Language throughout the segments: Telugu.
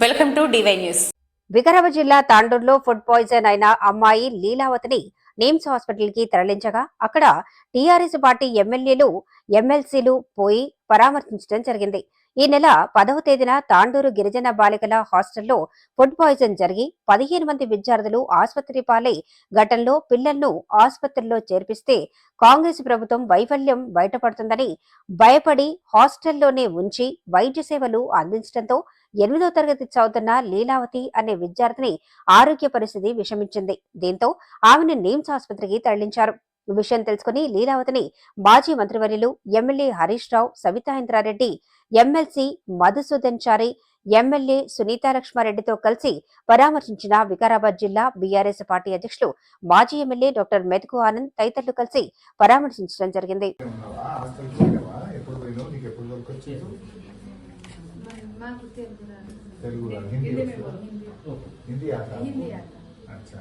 Welcome to DY news. Vikarabad జిల్లా తాండూరులో ఫుడ్ పాయిజన్ అయిన అమ్మాయి లీలావతిని నిమ్స్ హాస్పిటల్కి తరలించగా అక్కడ టీఆర్ఎస్ పార్టీ ఎమ్మెల్యేలు ఎమ్మెల్సీలు పోయి పరామర్శించడం జరిగింది. ఈ నెల పదవ తేదీన తాండూరు గిరిజన బాలికల హాస్టల్లో ఫుడ్ పాయిజన్ జరిగి పదిహేను మంది విద్యార్థులు ఆసుపత్రి పాలై ఘటనలో పిల్లలను ఆసుపత్రిలో చేర్పిస్తే కాంగ్రెస్ ప్రభుత్వం వైఫల్యం బయటపడుతుందని భయపడి హాస్టల్లోనే ఉంచి వైద్య సేవలు అందించడంతో ఎనిమిదో తరగతి చదువుతున్న లీలావతి అనే విద్యార్థిని ఆరోగ్య పరిస్థితి విషమించింది. దీంతో ఆమెను నిమ్స్ ఆసుపత్రికి తరలించారు. విషయం తెలుసుకుని లీలావతిని మాజీ మంత్రివర్యులు MLA Harish Rao Savita Indra Reddy MLC Madhusudan Chari MLA సునీతాలక్ష్మారెడ్డితో కలిసి పరామర్శించిన వికారాబాద్ జిల్లా బీఆర్ఎస్ పార్టీ అధ్యక్షులు మాజీ ఎమ్మెల్యే డాక్టర్ మెతుకు ఆనంద్ తదితరులు కలిసి పరామర్శించడం జరిగింది. తెలుగు రాదు अच्छा।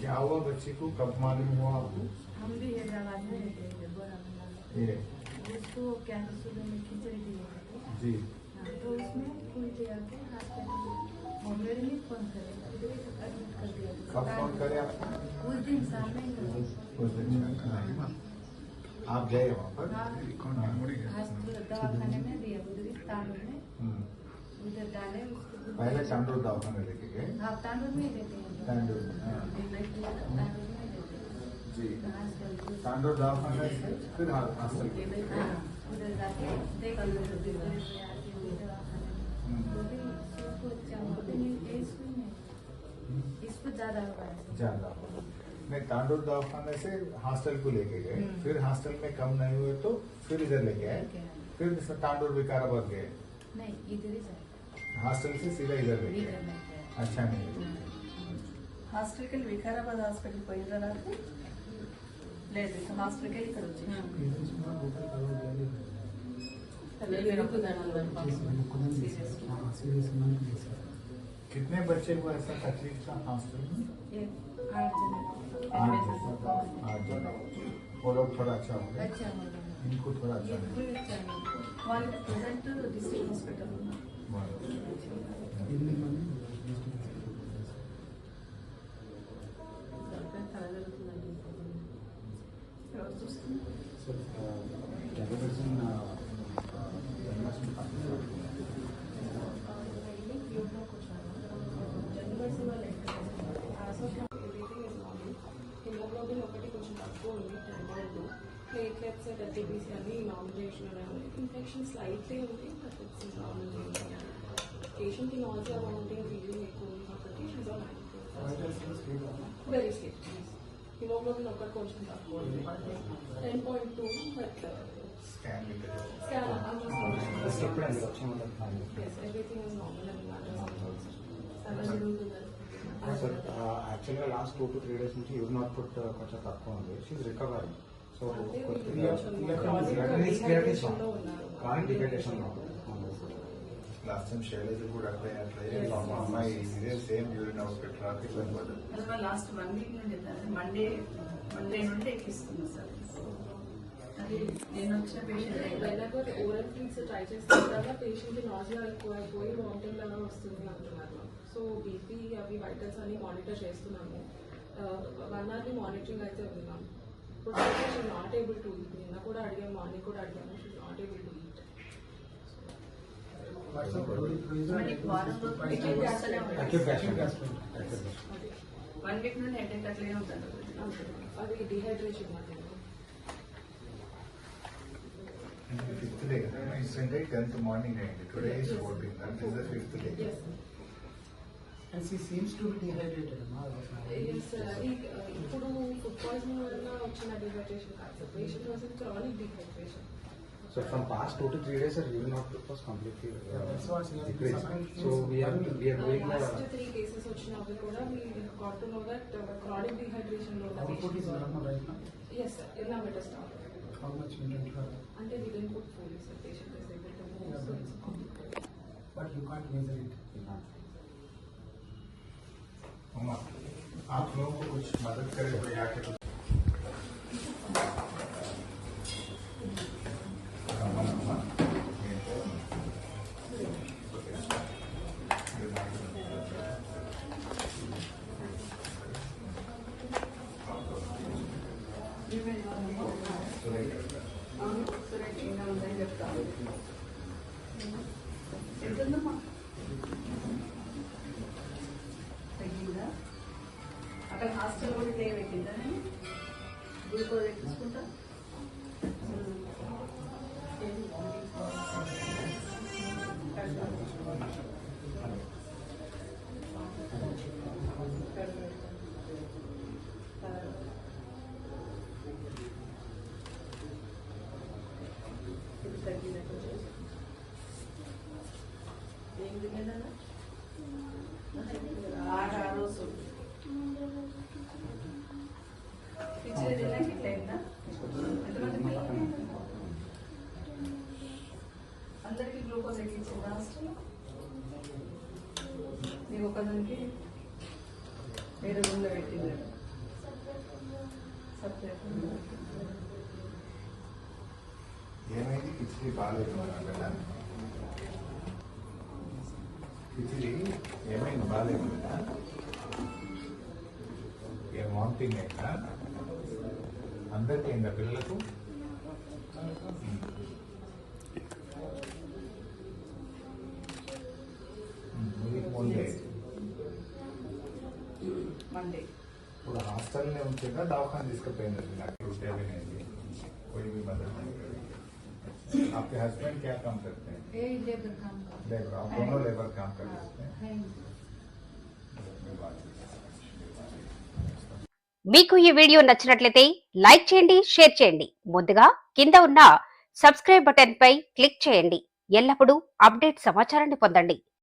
क्या हुआ बच्ची को? कब मालूम हुआ आपको? हम भी हैदराबाद में रहते हैं में जी। हाँ, तो उसमें तो तो फ़ोन कर। कब फ़ोन करे आप? उस दिन सामने आप गए वहाँ पर? हाँ। तो में हम्म। पहले तांडूर दवाखाना लेके गए? हाँ, में हैं। तांडूर जी। तांडूर दवाखाना से फिर हॉस्टल हम्म। ज़्यादा नहीं तांडूर दवाखाने से हॉस्टल को लेके गए। हम्म। फिर हॉस्टल में कम नहीं हुए तो फिर इधर लेके आए फिर तांडूर विकाराबाद गए। नहीं इधर ही हॉस्टल से सीधा इधर लेके अच्छा नहीं హాస్టల్కి వెళ్ళి వికారాబాద్ హాస్పిటల్ పోయిన తర్వాత లేదు ఇక హాస్టల్కి వెళ్ళి ఇక్కడ వచ్చి कितने बच्चे को ऐसा तकलीफ था हॉस्टल में ये आठ जने आठ जन आठ जन वो लोग थोड़ा अच्छा हो गए अच्छा हो गया इनको थोड़ा अच्छा ये नहीं फुल अच्छा హిమోగ్లోబిన్ ఒకటి కొంచెం తక్కువ ఉంది థైరాయిడ్ ప్లేట్లెట్స్ డబ్ల్యూబీసీ అన్ని నార్మలైజేషన్ ఇన్ఫెక్షన్ స్లైట్లీ ఉంది బట్ ఇట్స్ నార్మలైజేషన్ పేషెంట్కి నాజియా వామిటింగ్ ఫీలింగ్ ఎక్కువ ఉంది కాబట్టి she's on very slip hemoglobin quotient of 10.2, but uh, scan the scan Yes, everything is normal. And matters also. Sir యాక్చువల్గా last two to three days నుంచి యూజ్ నాట్ ఫుడ్ కొంచెం తక్కువ ఉంది షీఈ్ రికవరింగ్ సో కానీ డిగ్రేడేషన్ కాంగ్ డిగ్రేడేషన్ లాస్ట్ టైం శైలజ కూడా అట్లే అట్లే పాప అమ్మాయి ఇదే సేమ్ యూరిన్ అవుట్ఫిట్ అది వాళ్ళు లాస్ట్ వన్ వీక్ నుండి మండే మండే నుండి ఎక్కిస్తుంది సార్. అది నేను వచ్చిన పేషెంట్ ఓరల్ ఫీడ్స్ ట్రై చేసిన తర్వాత పేషెంట్ నాజియా ఎక్కువ అయిపోయి వామిటింగ్ లాగా వస్తుంది అంటున్నారు. సో బీపీ అవి వైటల్స్ అన్ని మానిటర్ చేస్తున్నాము. వన్ అవర్లీ మానిటరింగ్ అయితే ఉన్నాం ఇప్పుడు నాట్ ఏబుల్ టు నిన్న కూడా అడిగాము మార్నింగ్ కూడా అడిగాము. వన్ వీక్ నుండి అటెండ్ అట్లనే ఉంటుంది అది డిహైడ్రేషన్ మాట fifth day recent tenth morning అయింది today is fourteen that is the fifth day yes And she seems to be dehydrated. no? ఇప్పుడు ఫుడ్ పాయిజనింగ్ వల్ల వచ్చిన డిహైడ్రేషన్ కాదు sir patient was in chronic dehydration So from past two to three days urine output was completely That's what she has decrease been so we're we're doing last three cases వచ్చినవి కూడా we got to know that chronic dehydration లో Output is normal right now. Yes sir ఎలా better stop How much we can try. అంటే we didn't put full sir patient is able to move so it's But you can't measure it. अम्मा आप लोगों को कुछ मदद करे कोई आके సురేష్ చెప్తాను. తగ్గినట్టు ఏం తినేదా ఆరు ఆ రోజు పిచ్చిది తిన్నాక ఇట్లా అయిందా ఎంతమంది అందరికీ గ్లూకోజ్ ఎక్కించింది హాస్టల్ నీకు ఒకదానికి వేరే రూమ్లో పెట్టింది సబ్జెక్ట్ ఏమైంది? కిచిడి బాగాలేదు కదా కిచిడి ఏమైంది? బాగాలేదు కదా? ఏం వామిటింగ్ అయినా అందరికీ అయిందా పిల్లలకు? ఇప్పుడు హాస్టల్నే ఉంటుందా దవాఖాన తీసుకుపోయింది నాకు ఉద్యోగం పోయి మీ మదర్ आपके हस्बैंड क्या काम करते हैं ये लेबर काम का लेबर आप दोनों लेबर काम कर सकते हैं है మీకు ఈ వీడియో నచ్చినట్లయితే లైక్ చేయండి షేర్ చేయండి ముందుగా కింద ఉన్న సబ్స్క్రైబ్ బటన్ పై క్లిక్ చేయండి ఎల్లప్పుడూ అప్డేట్ సమాచారాన్ని పొందండి